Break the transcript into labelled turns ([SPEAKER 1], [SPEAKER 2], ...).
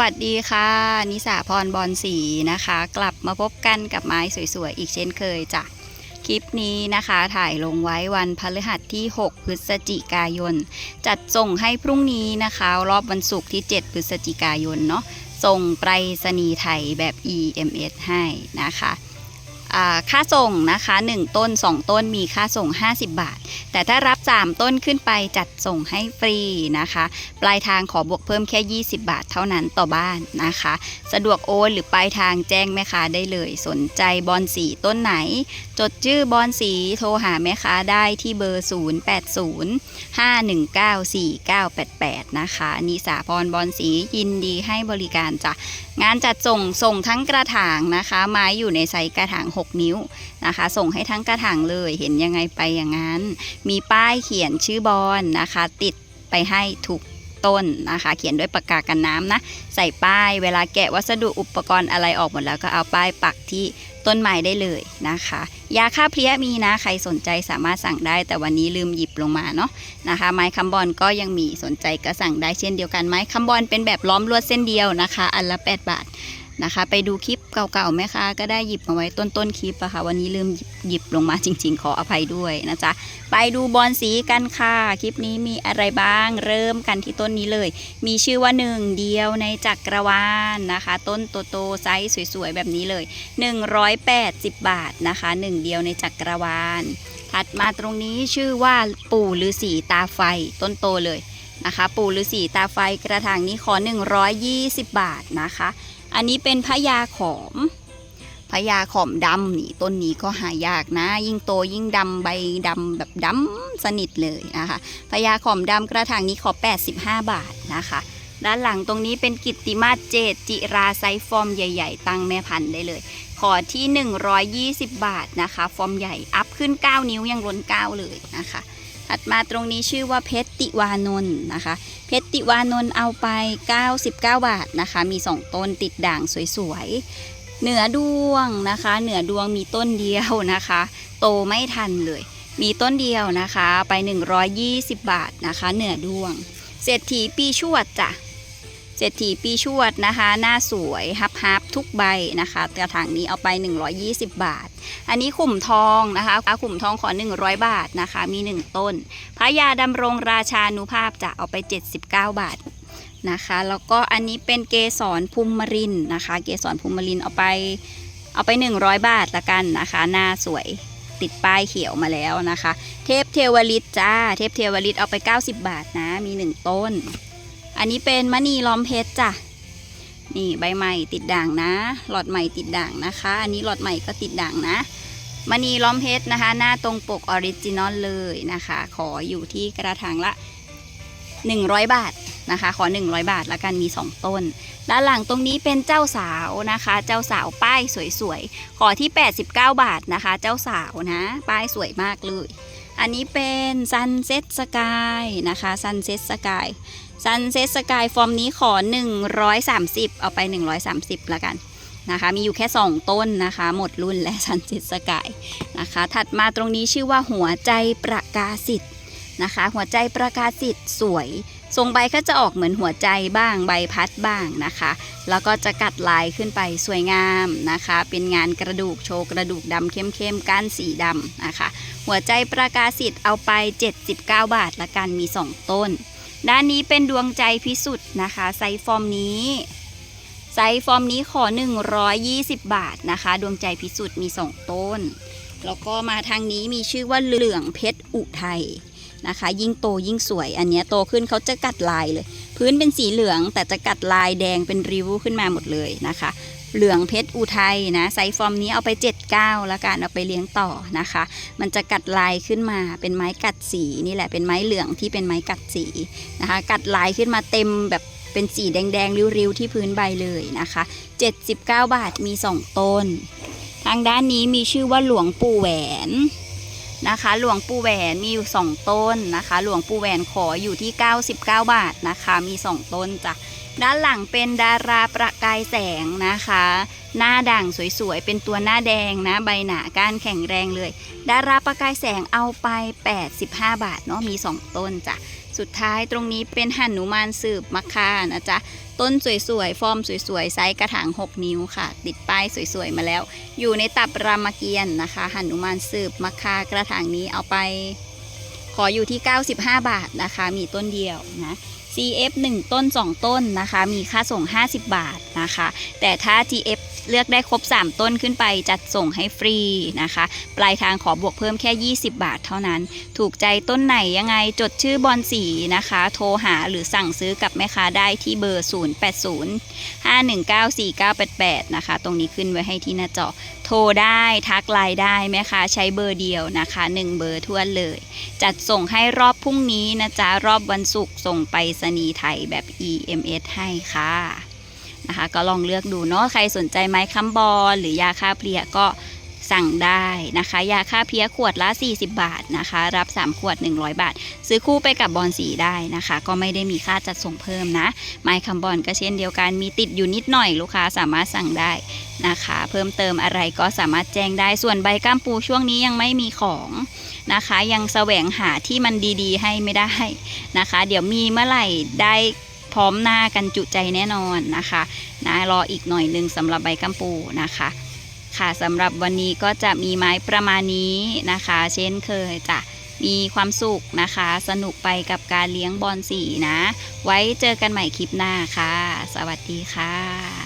[SPEAKER 1] วัสดีค่ะ นิสาพรบอลสีนะคะ กลับมาพบกันกับไม้สวยๆ อีกเช่นเคยจ้ะ คลิปนี้นะคะถ่ายลงไว้วันพฤหัสที่ 6 พฤศจิกายน จัดส่งให้พรุ่งนี้นะคะ รอบวันศุกร์ที่ 7 พฤศจิกายนเนาะส่งไปรษณีย์ไทยแบบ EMS ให้นะคะ ค่าส่งนะคะ 1 ต้น 2 ต้นมีค่าส่ง 50 บาท แต่ถ้ารับ 3 ต้นขึ้นไปจัดส่งให้ฟรีนะคะ ปลายทางขอบวกเพิ่มแค่ 20 บาทเท่านั้นต่อบ้านนะคะ สะดวกโอนหรือปลายทางแจ้งแม่ค้าได้เลย สนใจบอลสีต้นไหน จดชื่อบอลสีโทรหาแม่ค้าได้ที่เบอร์ 0805194988 นะคะนิสาพรบอลสียินดีให้บริการจ้ะงานจัดส่งส่งทั้งกระถางนะคะ ไม้อยู่ในไซส์กระถาง 6นิ้วนะคะ ส่งให้ทั้งกระถางเลยเห็นยังไงไปอย่างนั้น มีป้ายเขียนชื่อบอลนะคะ ติดไปให้ถูกต้นนะคะ เขียนด้วยปากกากันน้ำนะ ใส่ป้ายเวลาแกะวัสดุอุปกรณ์อะไรออกหมดแล้วก็เอาป้ายปักที่ต้นไม้ได้เลยนะคะ ยาฆ่าเพลี้ยมีนะ ใครสนใจสามารถสั่งได้ แต่วันนี้ลืมหยิบลงมาเนาะนะคะ ไม้คำบอลก็ยังมีสนใจก็สั่งได้เช่นเดียวกันไม้คำบอลเป็นแบบล้อมลวดเส้นเดียวนะคะ อันละ 8 บาท นะคะ ไปดูคลิปเก่าๆไหมคะก็ได้หยิบมาไว้ต้นๆคลิปอะค่ะ วันนี้ลืมหยิบหยิบลงมาจริง ๆ ขออภัยด้วยนะจ๊ะ ไปดูบอลสีกันค่ะ คลิปนี้มีอะไรบ้าง เริ่มกันที่ต้นนี้เลย มีชื่อว่าหนึ่งเดียวในจักรวาลนะคะ ต้นโตๆไซส์สวยๆแบบนี้เลย 180 บาทนะคะหนึ่งเดียวในจักรวาล ถัดมาตรงนี้ชื่อว่าปู่ฤาษีตาไฟต้นโตเลยนะคะ ปู่ฤาษีตาไฟกระถางนี้ขอ 120 บาทนะคะ อันนี้เป็นพญาขอมพญาขอมดำนี่ต้นนี้ก็หายากนะ ยิ่งโตยิ่งดำใบดำแบบดำสนิทเลยนะคะพญาขอมดำกระถางนี้ขอ 85 บาทนะคะด้านหลังตรงนี้เป็นกิตติมาสเจดจิราไซฟอร์มใหญ่ ๆ ตั้งแม่พันธุ์ได้เลย ขอที่ 120 บาทนะคะ ฟอร์มใหญ่ อัพขึ้น 9 นิ้วยังล้น9เลยนะคะ ถัดมาตรงนี้ชื่อว่าเพชรติวานนท์นะคะ เพชรติวานนท์เอาไป 99 บาทนะคะ มี 2 ต้นติดด่างสวยๆ เหนือดวงนะคะ เหนือดวงมีต้นเดียวนะคะ โตไม่ทันเลย มีต้นเดียวนะคะ ไป 120 บาทนะคะ เหนือดวง เศรษฐีปีชวดจ้ะ เศรษฐีปีชวดนะคะ หน้าสวยฮับฮับทุกใบนะคะกระถางนี้เอาไป 120 บาท อันนี้ขุมทองนะคะขุมทองขอ 100 บาทนะคะ มี 1 ต้นพระยาดำรงราชานุภาพจะเอาไป 79 บาทนะคะแล้วก็อันนี้เป็นเกสรภูมิรินนะคะ เกสรภูมิรินเอาไปเอาไป 100 บาทละกันนะคะ หน้าสวยติดป้ายเขียวมาแล้วนะคะ เทพเทวฤทธิ์จ้า เทพเทวฤทธิ์เอาไป 90 บาทนะมี 1 ต้น อันนี้เป็นมณีล้อมเพชรจ้ะ นี่ใบใหม่ติดด่างนะ หลอดใหม่ติดด่างนะคะ อันนี้หลอดใหม่ก็ติดด่างนะมณีล้อมเพชรนะคะ หน้าตรงปกออริจินอลเลยนะคะ ขออยู่ที่กระถางละ 100 บาทนะคะ ขอ 100 บาทละกันมี 2 ต้น ด้านหลังตรงนี้เป็นเจ้าสาวนะคะ เจ้าสาวป้ายสวยๆ ขอที่ 89 บาทนะคะ เจ้าสาวนะ ป้ายสวยมากเลย อันนี้เป็นซันเซ็ตสกายนะคะซันเซ็ตสกาย ซันเซ็ตสกายฟอร์มนี้ขอ 130 เอาไป 130ละกันนะคะมีอยู่แค่ 2 ต้นนะคะ หมดรุ่นและซันเซ็ตสกายนะคะ ถัดมาตรงนี้ชื่อว่าหัวใจประกาศิทธิ์นะคะ หัวใจประกาศิทธิ์สวยทรงใบก็จะออกเหมือนหัวใจบ้างใบพัดบ้างนะคะ แล้วก็จะกัดลายขึ้นไปสวยงามนะคะ เป็นงานกระดูกโชว์กระดูกดำเข้มๆก้านสีดำนะคะ หัวใจประกาศิทธิ์เอาไป 79 บาทละกันมี 2 ต้น ด้านนี้เป็นดวงใจพิสุทธิ์นะคะไซส์ฟอร์มนี้ไซส์ฟอร์มนี้ขอ 120 บาทนะคะ ดวงใจพิสุทธิ์มี 2 ต้น แล้วก็มาทางนี้มีชื่อว่าเหลืองเพชรอุทัยนะคะ ยิ่งโตยิ่งสวย อันเนี้ยโตขึ้นเขาจะกัดลายเลย พื้นเป็นสีเหลืองแต่จะกัดลายแดงเป็นริ้วขึ้นมาหมดเลยนะคะ เหลืองเพชรอุทัยนะไซฟอร์มนี้เอาไป 79แล้วกันเอาไปเลี้ยงต่อนะคะ มันจะกัดลายขึ้นมาเป็นไม้กัดสีนี่แหละเป็นไม้เหลืองที่เป็นไม้กัดสีนะคะ กัดลายขึ้นมาเต็มแบบเป็นสีแดงๆ ริ้วๆ ที่พื้นใบเลยนะคะ 79 บาทมี 2 ต้น ทางด้านนี้มีชื่อว่าหลวงปู่แหวน นะคะ หลวงปู่แหวนมีอยู่2ต้นนะคะ หลวงปู่แหวนขออยู่ที่ 99 บาทนะคะ มี2ต้นจ้ะด้านหลังเป็นดาราประกายแสงนะคะ หน้าด่างสวยๆ เป็นตัวหน้าแดงนะ ใบหนาก้านแข็งแรงเลย ดาราประกายแสงเอาไป 85 บาทเนาะ มี 2 ต้นจ้ะ สุดท้ายตรงนี้เป็นหันุมานสืบมะคานะจ๊ะ ต้นสวยๆ ฟอร์มสวยๆ ไซส์กระถาง 6 นิ้วค่ะ ติดป้ายสวยๆ มาแล้ว อยู่ในตับรามเกียรตินะคะหันุมานสืบมะคากระถางนี้เอาไป ขออยู่ที่ 95 บาทนะคะ มีต้นเดียวนะ CF 1 ต้น 2 ต้นนะคะ มีค่าส่ง 50 บาทนะคะ แต่ถ้า GF เลือกได้ครบ 3 ต้นขึ้นไปจัดส่งให้ฟรีนะคะ ปลายทางขอบวกเพิ่มแค่ 20 บาทเท่านั้น ถูกใจต้นไหนยังไงจดชื่อบอลสีนะคะ โทรหาหรือสั่งซื้อกับแม่ค้าได้ที่เบอร์ 080 5194988 นะคะ ตรงนี้ขึ้นไว้ให้ที่หน้าจอโทรได้ทักไลน์ได้แม่ค้าใช้เบอร์เดียวนะคะ 1 เบอร์ทั่วเลย จัดส่งให้รอบพรุ่งนี้นะจ๊ะรอบวันศุกร์ส่งไปสนีไทยแบบ EMS ให้ค่ะ นะคะ ก็ลองเลือกดูเนาะใครสนใจไม้ค้ำบอลหรือยาฆ่าเพลียก็สั่งได้นะคะ ยาฆ่าเพลียขวดละ 40 บาทนะคะ รับ 3 ขวด 100 บาท ซื้อคู่ไปกับบอลสีได้นะคะ ก็ไม่ได้มีค่าจัดส่งเพิ่มนะ ไม้คำบอลก็เช่นเดียวกันมีติดอยู่นิดหน่อยลูกค้าสามารถสั่งได้นะคะ เพิ่มเติมอะไรก็สามารถแจ้งได้ส่วนใบก้ามปูช่วงนี้ยังไม่มีของนะคะ ยังแสวงหาที่มันดีๆ ให้ไม่ได้นะคะ เดี๋ยวมีเมื่อไหร่ได้ พร้อมหน้ากันจุใจแน่นอนนะคะนะรออีกหน่อยหนึงสำหรับใบกัมปูนะคะค่ะสำหรับวันนี้ก็จะมีไม้ประมาณนี้นะคะ เช่นเคยจะมีความสุขนะคะ สนุกไปกับการเลี้ยงบอลสีนะ ไว้เจอกันใหม่คลิปหน้าค่ะ สวัสดีค่ะ